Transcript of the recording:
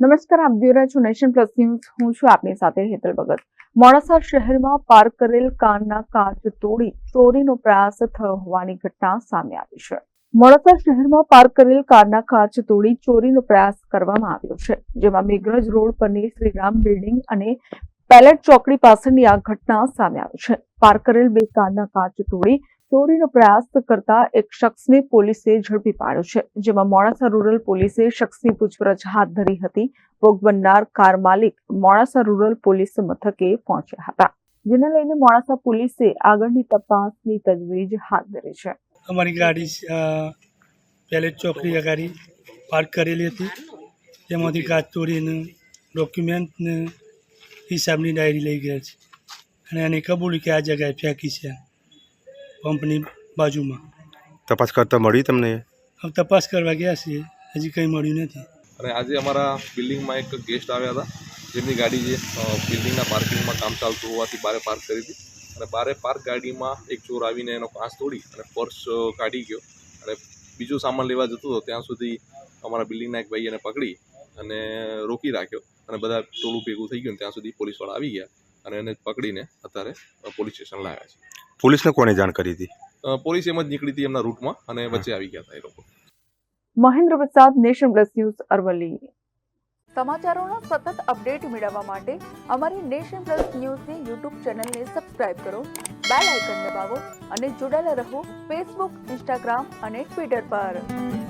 નમસ્કાર, આપ જોઈ રહ્યા છો નેશન પ્લસ ન્યૂઝ. હું છું આપની સાથે હેતલ ભગત. મોડાસા શહેરમાં પાર્ક કરેલ કારના કાચ તોડી ચોરીનો પ્રયાસ થયો હોવાની ઘટના સામે આવી છે. મોડાસા શહેરમાં પાર્ક કરેલ કારના કાચ તોડી ચોરીનો પ્રયાસ કરવામાં આવ્યો છે, જેમાં મેઘરજ રોડ પરની શ્રીરામ બિલ્ડિંગ અને પેલેટ ચોકડી પાસેની આ ઘટના સામે આવી છે. પાર્ક કરેલ બે કારના કાચ તોડી ચોરીનો પ્રયાસ કરતા એક શખ્સને પોલીસે ઝડપી પાડ્યો છે, જેમાં મોડાસા રૂરલ પોલીસે શખ્સની પૂછપરછ હાથ ધરી હતી. ભોગ બનનાર કાર માલિક મોડાસા રૂરલ પોલીસ મથકે પહોંચ્યા હતા, જેને લઈને મોડાસા પોલીસે આગળની તપાસની તજવીજ હાથ ધરી છે. અમારી ગાડી પેલેટ ચોકડી ગાડી પાર્ક કરેલી હતી. તેમાંથી કાચ ચોરીને ડોક્યુમેન્ટ ને હિસાબની ડાયરી લઈ ગયા છે. અને એને કબૂલી કે આ જગ્યાએ ફેંકી છે. પંપની બાજુમાં. તપાસ કરતા મળી તમને? હવે તપાસ કરવા ગયા છીએ. હજી કંઈ મળ્યું નથી. અને આજે અમારા બિલ્ડિંગમાં એક ગેસ્ટ આવ્યા હતા જેમની ગાડી જે બિલ્ડિંગના પાર્કિંગમાં કામ ચાલતું હોવાથી બારે પાર્ક કરી હતી. અને બારે પાર્ક ગાડીમાં એક ચોર આવીને એનો કાંસ તોડી અને પર્સ કાઢી ગયો. અને બીજો સામાન લેવા જતો હતો ત્યાં સુધી અમારા બિલ્ડિંગના એક ભાઈ એને પકડી અને રોકી રાખ્યો. અને બધા ટોળું ભેગું થઈ ગયું ત્યાં સુધી પોલીસવાળા આવી ગયા. અને એને પકડીને અત્યારે પોલીસ સ્ટેશન લાવ્યા છે. પોલીસને કોને જાણ કરી હતી? પોલીસ એમ જ નીકળી હતી એમના રૂટમાં અને વચ્ચે આવી ગયા હતા એ લોકો. મહેન્દ્ર પ્રસાદ નેશન પ્લસ ન્યૂઝ અરવલ્લી. સમાચારોના સતત અપડેટ મેળવવા માટે અમારી નેશન પ્લસ ન્યૂઝની યુટ્યુબ ચેનલને સબસ્ક્રાઇબ કરો બેલ આઇકન દબાવો અને જોડાયેલા રહો ફેસબુક ઇન્સ્ટાગ્રામ અને ટ્વિટર પર.